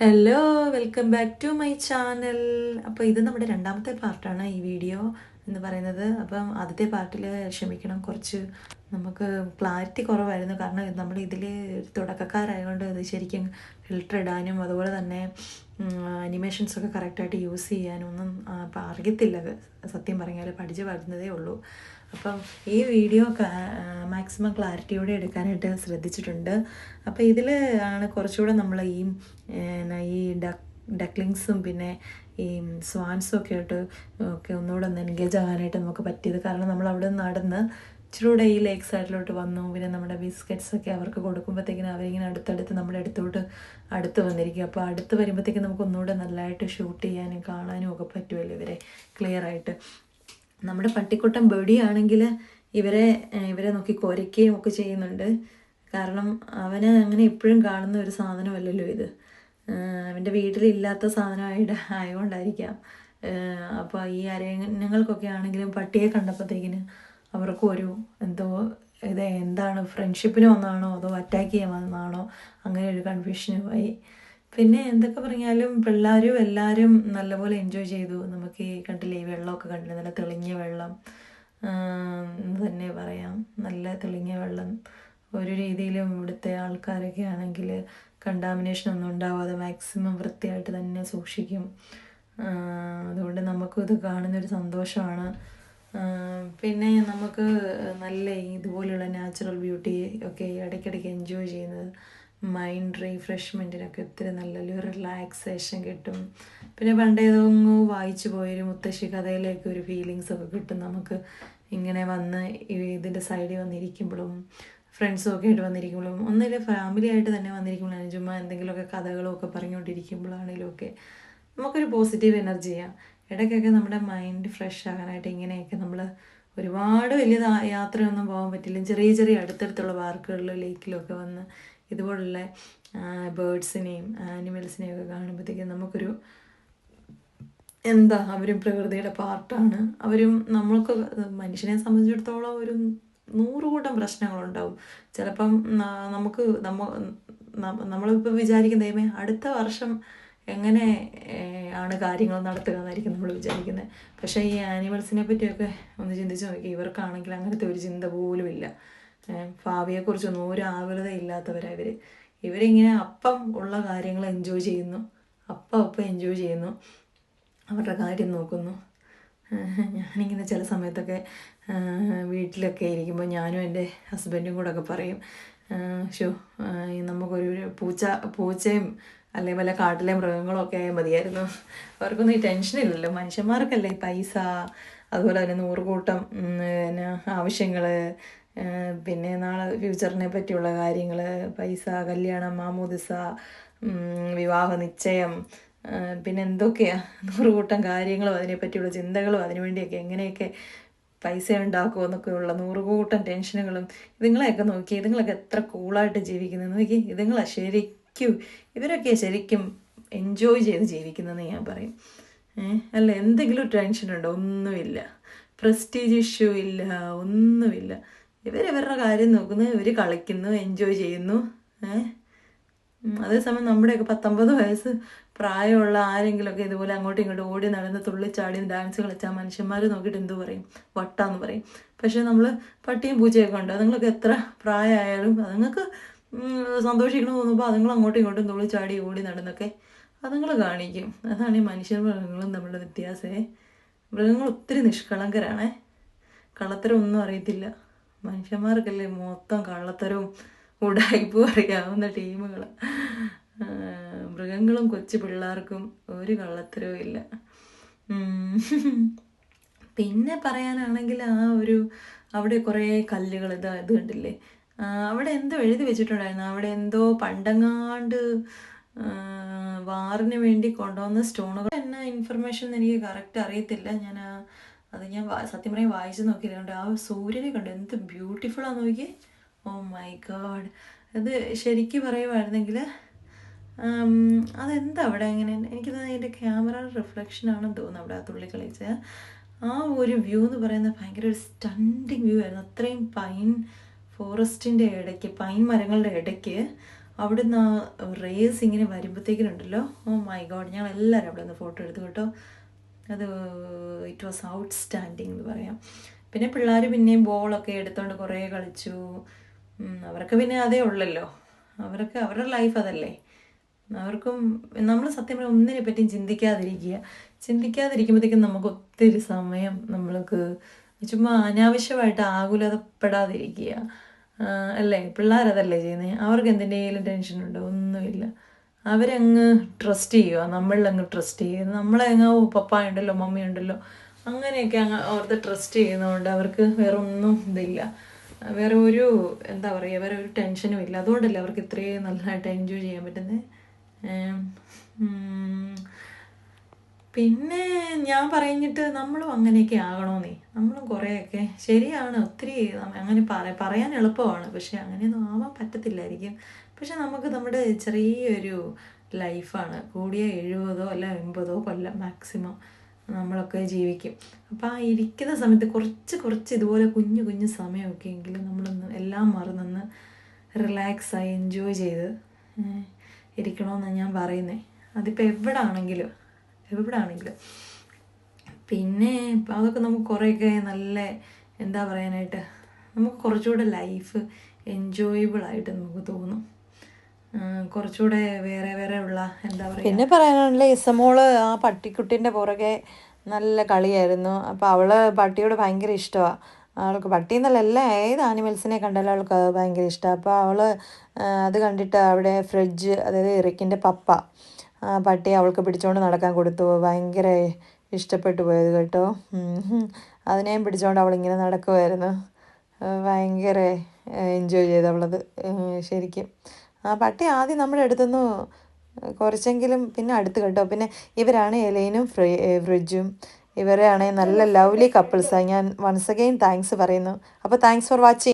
Hello welcome back to my channel അപ്പോൾ ഇത് നമ്മുടെ രണ്ടാമത്തെ പാർട്ടാണ് ഈ വീഡിയോ എന്ന് പറയുന്നത്. അപ്പം ആദ്യത്തെ പാർട്ടിൽ ക്ഷമിക്കണം കുറച്ച് നമുക്ക് ക്ലാരിറ്റി കുറവായിരുന്നു. കാരണം നമ്മൾ ഇതിൽ തുടക്കക്കാരായതുകൊണ്ട് അത് ശരിക്കും ഫിൽറ്റർ ഇടാനും അതുപോലെ തന്നെ അനിമേഷൻസ് ഒക്കെ കറക്റ്റായിട്ട് യൂസ് ചെയ്യാനും ഒന്നും അറിയത്തില്ല സത്യം പറഞ്ഞാൽ പഠിച്ച് വരുന്നതേ ഉള്ളൂ. അപ്പം ഈ വീഡിയോ മാക്സിമം ക്ലാരിറ്റിയോടെ എടുക്കാനായിട്ട് ശ്രദ്ധിച്ചിട്ടുണ്ട്. അപ്പോൾ ഇതിൽ ആണ് കുറച്ചുകൂടെ നമ്മൾ ഈ ഈ ഡക്ക് ഡക്ലിങ്സും പിന്നെ ഈ സ്വാൻസും ഒക്കെ ആയിട്ട് ഒക്കെ ഒന്നുകൂടെ ഒന്ന് എൻഗേജ് ആകാനായിട്ട് നമുക്ക് പറ്റിയത്. കാരണം നമ്മൾ അവിടെ നടന്ന് ഇച്ചിരൂടെ ഈ ലേക്ക് സൈഡിലോട്ട് വന്നു. പിന്നെ നമ്മുടെ ബിസ്ക്കറ്റ്സ് ഒക്കെ അവർക്ക് കൊടുക്കുമ്പോഴത്തേക്കിനും അവരിങ്ങനെ അടുത്തടുത്ത് നമ്മുടെ അടുത്തോട്ട് അടുത്ത് വന്നിരിക്കും. അപ്പോൾ അടുത്ത് വരുമ്പോഴത്തേക്കും നമുക്ക് ഒന്നുകൂടെ നല്ലതായിട്ട് ഷൂട്ട് ചെയ്യാനും കാണാനും ഒക്കെ പറ്റുമല്ലോ ഇവരെ. ക്ലിയർ ആയിട്ട്. നമ്മുടെ പട്ടിക്കുട്ടൻ ബേഡി ആണെങ്കിൽ ഇവരെ ഇവരെ നോക്കി കുരയ്ക്കുകയും ഒക്കെ ചെയ്യുന്നുണ്ട്. കാരണം അവന് അങ്ങനെ എപ്പോഴും കാണുന്ന ഒരു സാധനമല്ലല്ലോ ഇത്. അവന്റെ വീട്ടിലില്ലാത്ത സാധനമായിട്ട് ആയതുകൊണ്ടായിരിക്കാം. അപ്പോൾ ഈ അരയങ്ങൾക്കൊക്കെ ആണെങ്കിലും പട്ടിയെ കണ്ടപ്പോഴത്തേക്കിന് അവർക്കും ഒരു എന്തോ ഇത് എന്താണ് ഫ്രണ്ട്ഷിപ്പിന് വന്നാണോ അതോ അറ്റാക്ക് ചെയ്യാൻ വന്നാണോ അങ്ങനെ ഒരു കൺഫ്യൂഷനുമായി പിന്നെ എന്തൊക്കെ പറഞ്ഞാലും പിള്ളേരും എല്ലാവരും നല്ലപോലെ എൻജോയ് ചെയ്തു. നമുക്ക് ഈ കണ്ടില്ലേ ഈ വെള്ളമൊക്കെ കണ്ടില്ലേ നല്ല തെളിഞ്ഞ വെള്ളം. എന്ന് തന്നെ പറയാം. നല്ല തെളിഞ്ഞ വെള്ളം. ഒരു രീതിയിലും ഇവിടുത്തെ ആൾക്കാരൊക്കെ ആണെങ്കിൽ കണ്ടാമിനേഷൻ ഒന്നും ഉണ്ടാവാതെ മാക്സിമം വൃത്തിയായിട്ട് തന്നെ സൂക്ഷിക്കും. അതുകൊണ്ട് നമുക്കും ഇത് കാണുന്നൊരു സന്തോഷമാണ്. പിന്നെ നമുക്ക് നല്ല ഇതുപോലെയുള്ള നാച്ചുറൽ ബ്യൂട്ടി ഒക്കെ ഇടയ്ക്കിടയ്ക്ക് എൻജോയ് ചെയ്യുന്നത്. മൈൻഡ് റീഫ്രഷ്മെന്റിനൊക്കെ ഒത്തിരി നല്ലൊരു റിലാക്സേഷൻ കിട്ടും. പിന്നെ പണ്ടേതൊങ്ങോ വായിച്ചു പോയൊരു മുത്തശ്ശി കഥയിലേക്ക് ഒരു ഫീലിങ്സ് ഒക്കെ കിട്ടും. നമുക്ക് ഇങ്ങനെ വന്ന് ഇതിന്റെ സൈഡിൽ വന്നിരിക്കുമ്പോഴും ഫ്രണ്ട്സും ഒക്കെ ആയിട്ട് വന്നിരിക്കുമ്പോഴും ഒന്നില്ല ഫാമിലി ആയിട്ട് തന്നെ വന്നിരിക്കുമ്പോഴാണ് ചുമ്മാ എന്തെങ്കിലുമൊക്കെ കഥകളൊക്കെ പറഞ്ഞുകൊണ്ടിരിക്കുമ്പോഴാണെങ്കിലും ഒക്കെ നമുക്കൊരു പോസിറ്റീവ് എനർജിയാണ് ഇടയ്ക്കൊക്കെ നമ്മുടെ മൈൻഡ് ഫ്രഷ് ആകാനായിട്ട് ഇങ്ങനെയൊക്കെ നമ്മൾ ഒരുപാട് വലിയ യാത്രയൊന്നും പോകാൻ പറ്റില്ല. ചെറിയ ചെറിയ അടുത്തടുത്തുള്ള പാർക്കുകളിലോ ലേക്കിലോ ഒക്കെ വന്ന് ഇതുപോലുള്ള ബേഡ്സിനെയും ആനിമൽസിനെയും ഒക്കെ കാണുമ്പോഴത്തേക്കും നമുക്കൊരു എന്താ അവരും പ്രകൃതിയുടെ പാർട്ടാണ്. അവരും നമ്മൾക്ക് മനുഷ്യനെ സംബന്ധിച്ചിടത്തോളം ഒരു നൂറുകൂട്ടം പ്രശ്നങ്ങളുണ്ടാവും. ചിലപ്പം നമുക്ക് നമ്മ നമ്മളിപ്പോൾ വിചാരിക്കുന്ന അടുത്ത വർഷം എങ്ങനെ ആണ് കാര്യങ്ങൾ നടത്തുക എന്നായിരിക്കും നമ്മൾ വിചാരിക്കുന്നത് പക്ഷേ ഈ ആനിമൽസിനെ പറ്റിയൊക്കെ ഒന്ന് ചിന്തിച്ച് നോക്കി ഇവർക്കാണെങ്കിൽ അങ്ങനത്തെ ഒരു ചിന്ത പോലും ഇല്ല ഭാവിയെക്കുറിച്ചൊന്നും ഒരു ആകുലത ഇല്ലാത്തവരാണ് ഇവർ ഇവരിങ്ങനെ അപ്പം ഉള്ള കാര്യങ്ങൾ എൻജോയ് ചെയ്യുന്നു. അപ്പം അപ്പം എൻജോയ് ചെയ്യുന്നു. അവരുടെ കാര്യം നോക്കുന്നു. ഞാനിങ്ങനെ ചില സമയത്തൊക്കെ വീട്ടിലൊക്കെ ഇരിക്കുമ്പോൾ ഞാനും എന്റെ ഹസ്ബൻഡും കൂടെ ഒക്കെ പറയും ഷോ നമുക്കൊരു പൂച്ച പൂച്ചയും അല്ലെങ്കിൽ വല്ല കാട്ടിലെ മൃഗങ്ങളും ഒക്കെ ആയാൽ മതിയായിരുന്നു. അവർക്കൊന്നും ഈ ടെൻഷനില്ലല്ലോ മനുഷ്യന്മാർക്കല്ലേ പൈസ അതുപോലെ തന്നെ നൂറുകൂട്ടം പിന്നെ ആവശ്യങ്ങൾ പിന്നെ നാളെ ഫ്യൂച്ചറിനെ പറ്റിയുള്ള കാര്യങ്ങൾ പൈസ കല്യാണം മാമോദിസ വിവാഹ നിശ്ചയം പിന്നെ എന്തൊക്കെയാ നൂറുകൂട്ടം കാര്യങ്ങളും അതിനെപ്പറ്റിയുള്ള ചിന്തകളും അതിനുവേണ്ടിയൊക്കെ എങ്ങനെയൊക്കെ പൈസ ഉണ്ടാക്കുമോ എന്നൊക്കെയുള്ള നൂറുകൂട്ടം ടെൻഷനുകളും ഇതുങ്ങളെയൊക്കെ നോക്കി ഇതുങ്ങളൊക്കെ എത്ര കൂളായിട്ട് ജീവിക്കുന്നത് നോക്കി ഇതുങ്ങളെ ശരിക്കും ഇവരൊക്കെ ശരിക്കും എൻജോയ് ചെയ്ത് ജീവിക്കുന്നതെന്ന് ഞാൻ പറയും. അല്ല എന്തെങ്കിലും ടെൻഷൻ ഉണ്ടോ ഒന്നുമില്ല. പ്രസ്റ്റീജ് ഇഷ്യൂ ഇല്ല ഒന്നുമില്ല. ഇവരിവരുടെ കാര്യം നോക്കുന്നു ഇവർ കളിക്കുന്നു എൻജോയ് ചെയ്യുന്നു. ഉം, അതേസമയം നമ്മുടെയൊക്കെ പത്തൊമ്പത് വയസ്സ് പ്രായമുള്ള ആരെങ്കിലുമൊക്കെ ഇതുപോലെ അങ്ങോട്ടും ഇങ്ങോട്ടും ഓടി നടന്ന് തുള്ളിച്ചാടി ഡാൻസ് കളിച്ചാൽ മനുഷ്യന്മാർ നോക്കിയിട്ട് എന്തു പറയും? വട്ടാന്ന് പറയും. പക്ഷേ നമ്മൾ പട്ടിയും പൂച്ചയൊക്കെ ഉണ്ട്. അതുങ്ങളൊക്കെ എത്ര പ്രായമായാലും അതുങ്ങൾക്ക് സന്തോഷിക്കണം തോന്നുമ്പോൾ അതുങ്ങൾ അങ്ങോട്ടും ഇങ്ങോട്ടും തുള്ളിച്ചാടി ഓടി നടന്നൊക്കെ അതുങ്ങൾ കാണിക്കും. അതാണ് ഈ മനുഷ്യർ മൃഗങ്ങളും തമ്മിലുള്ള വ്യത്യാസമേ. മൃഗങ്ങൾ ഒത്തിരി നിഷ്കളങ്കരാണേ. കള്ളത്തരം ഒന്നും അറിയത്തില്ല. മനുഷ്യന്മാർക്കല്ലേ മൊത്തം കള്ളത്തരവും ഉടായ്പും അറിയാവുന്ന ടീമുകൾ മൃഗങ്ങളും കൊച്ചു പിള്ളേർക്കും ഒരു കള്ളത്തരവും ഇല്ല. പിന്നെ പറയാനാണെങ്കിൽ ആ ഒരു അവിടെ കുറേ കല്ലുകൾ ഇത് ഇത് കണ്ടില്ലേ? അവിടെ എന്തോ എഴുതി വെച്ചിട്ടുണ്ടായിരുന്നു. അവിടെ എന്തോ പണ്ടങ്ങാണ്ട് വാറിന് വേണ്ടി കൊണ്ടുവന്ന സ്റ്റോണുകൾ. എന്ന ഇൻഫർമേഷൻ എനിക്ക് കറക്റ്റ് അറിയത്തില്ല. ഞാൻ അത് ഞാൻ സത്യം പറയും വായിച്ചു നോക്കിയിട്ടുണ്ട് ആ സൂര്യനെ കണ്ടു. എന്ത് ബ്യൂട്ടിഫുൾ ആണെന്ന് നോക്കിയേ. ഓ മൈ ഗോഡ് അത് ശരിക്കും പറയുമായിരുന്നെങ്കിൽ ആം, അതെന്താ അവിടെ അങ്ങനെ എനിക്ക് അതിന്റെ ക്യാമറ റിഫ്ലക്ഷൻ ആണെന്ന് തോന്നുന്നു അവിടെ ആ തുള്ളി കളിച്ച ആ ഒരു വ്യൂ എന്ന് പറയുന്നത് ഭയങ്കര ഒരു സ്റ്റണ്ടിങ് വ്യൂ ആയിരുന്നു. അത്രയും പൈൻ ഫോറസ്റ്റിന്റെ ഇടയ്ക്ക് പൈൻ മരങ്ങളുടെ ഇടയ്ക്ക് അവിടെ അവിടുന്ന് റേസ് ഇങ്ങനെ വരുമ്പോഴത്തേക്കിനുണ്ടല്ലോ ഓ മൈ ഗോഡ് ഞങ്ങൾ എല്ലാവരും അവിടെ നിന്ന് ഫോട്ടോ എടുത്തു കേട്ടോ. അത് ഇറ്റ് വാസ് ഔട്ട് സ്റ്റാൻഡിങ് എന്ന് പറയാം. പിന്നെ പിള്ളേർ പിന്നെയും ബോളൊക്കെ എടുത്തുകൊണ്ട് കുറേ കളിച്ചു. അവർക്ക് പിന്നെ അതേ ഉള്ളല്ലോ. അവർക്ക് അവരുടെ ലൈഫ് അതല്ലേ. അവർക്കും നമ്മൾ സത്യം പറഞ്ഞാൽ ഒന്നിനെ പറ്റിയും ചിന്തിക്കാതിരിക്കുക. ചിന്തിക്കാതിരിക്കുമ്പോഴത്തേക്കും നമുക്ക് ഒത്തിരി സമയം നമ്മൾക്ക് ചുമ്മാ അനാവശ്യമായിട്ട് ആകുലതപ്പെടാതിരിക്കുക. അല്ലേ? പിള്ളേരതല്ലേ ചെയ്യുന്നത് അവർക്ക് എന്തിന്റെയും ടെൻഷനുണ്ടോ ഒന്നുമില്ല. അവരങ്ങ് ട്രസ്റ്റ് ചെയ്യുക നമ്മളിലങ്ങ് ട്രസ്റ്റ് ചെയ്യുക നമ്മളെ അങ്ങ് ഓ പപ്പ ഉണ്ടല്ലോ മമ്മി ഉണ്ടല്ലോ. അങ്ങനെയൊക്കെ അങ്ങ് അവർക്ക് ട്രസ്റ്റ് ചെയ്യുന്നതുകൊണ്ട് അവർക്ക് വേറെ ഒന്നും ഇതില്ല. വേറെ ഒരു എന്താ പറയുക വേറെ ഒരു ടെൻഷനും ഇല്ല. അതുകൊണ്ടല്ലേ അവർക്ക് ഇത്രയും നല്ലതായിട്ട് എൻജോയ് ചെയ്യാൻ പറ്റുന്നത് പിന്നെ ഞാൻ പറഞ്ഞിട്ട് നമ്മളും അങ്ങനെയൊക്കെ ആകണമെന്നേ നമ്മളും കുറേയൊക്കെ ശരിയാണ്. ഒത്തിരി അങ്ങനെ പറയാൻ എളുപ്പമാണ്. പക്ഷെ അങ്ങനെയൊന്നും ആവാൻ പറ്റത്തില്ലായിരിക്കും. പക്ഷെ നമുക്ക് നമ്മുടെ ചെറിയൊരു ലൈഫാണ്. കൂടിയ എഴുപതോ അല്ല എൺപതോ കൊല്ലം മാക്സിമം നമ്മളൊക്കെ ജീവിക്കും. അപ്പോൾ ആ ഇരിക്കുന്ന സമയത്ത് കുറച്ച് കുറച്ച് ഇതുപോലെ കുഞ്ഞു കുഞ്ഞു സമയമൊക്കെ എങ്കിലും നമ്മളൊന്ന് എല്ലാം മറന്നൊന്ന് റിലാക്സായി എൻജോയ് ചെയ്ത് ഇരിക്കണമെന്നാണ് ഞാൻ പറയുന്നത് അതിപ്പോൾ എവിടെ ആണെങ്കിലും എവിടെ ആണെങ്കിലും പിന്നെ അതൊക്കെ നമുക്ക് കുറേയൊക്കെ നല്ല എന്താ പറയാനായിട്ട് നമുക്ക് കുറച്ചുകൂടെ ലൈഫ് എൻജോയബിൾ ആയിട്ട് നമുക്ക് തോന്നും. കുറച്ചുകൂടെ വേറെ വേറെ ഉള്ള എന്താ പറയുക പിന്നെ പറയാനുള്ള ഇസമോൾ ആ പട്ടിക്കുട്ടിന്റെ പുറകെ നല്ല കളിയായിരുന്നു. അപ്പോൾ അവൾ പട്ടിയോട് ഭയങ്കര ഇഷ്ടമാണ് അവൾക്ക് പട്ടി എന്നല്ല എല്ലാ ഏത് ആനിമൽസിനെ കണ്ടാലും അവൾക്ക് അത് ഭയങ്കര ഇഷ്ടമാണ് അപ്പോൾ അവൾ അത് കണ്ടിട്ട് അവിടെ ഫ്രിഡ്ജ് അതായത് ഇറക്കിന്റെ പപ്പ പട്ടി അവൾക്ക് പിടിച്ചുകൊണ്ട് നടക്കാൻ കൊടുത്തു. ഭയങ്കര ഇഷ്ടപ്പെട്ടു പോയത് കേട്ടോ. അതിനെയും പിടിച്ചുകൊണ്ട് അവളിങ്ങനെ നടക്കുമായിരുന്നു ഭയങ്കര എൻജോയ് ചെയ്തു അവളത്. ശരിക്കും. പട്ടി ആദ്യം നമ്മുടെ അടുത്തുനിന്ന് കുറച്ചെങ്കിലും പിന്നെ അടുത്ത് കേട്ടോ. പിന്നെ ഇവരാണ് എലൈനും ഫ്രി ഫ്രിഡ്ജും. ഇവരാണെങ്കിൽ നല്ല ലവ്ലി കപ്പിൾസാണ് ഞാൻ വൺസ് അഗെയിൻ താങ്ക്സ് പറയുന്നു. അപ്പോൾ താങ്ക്സ് ഫോർ വാച്ചിങ്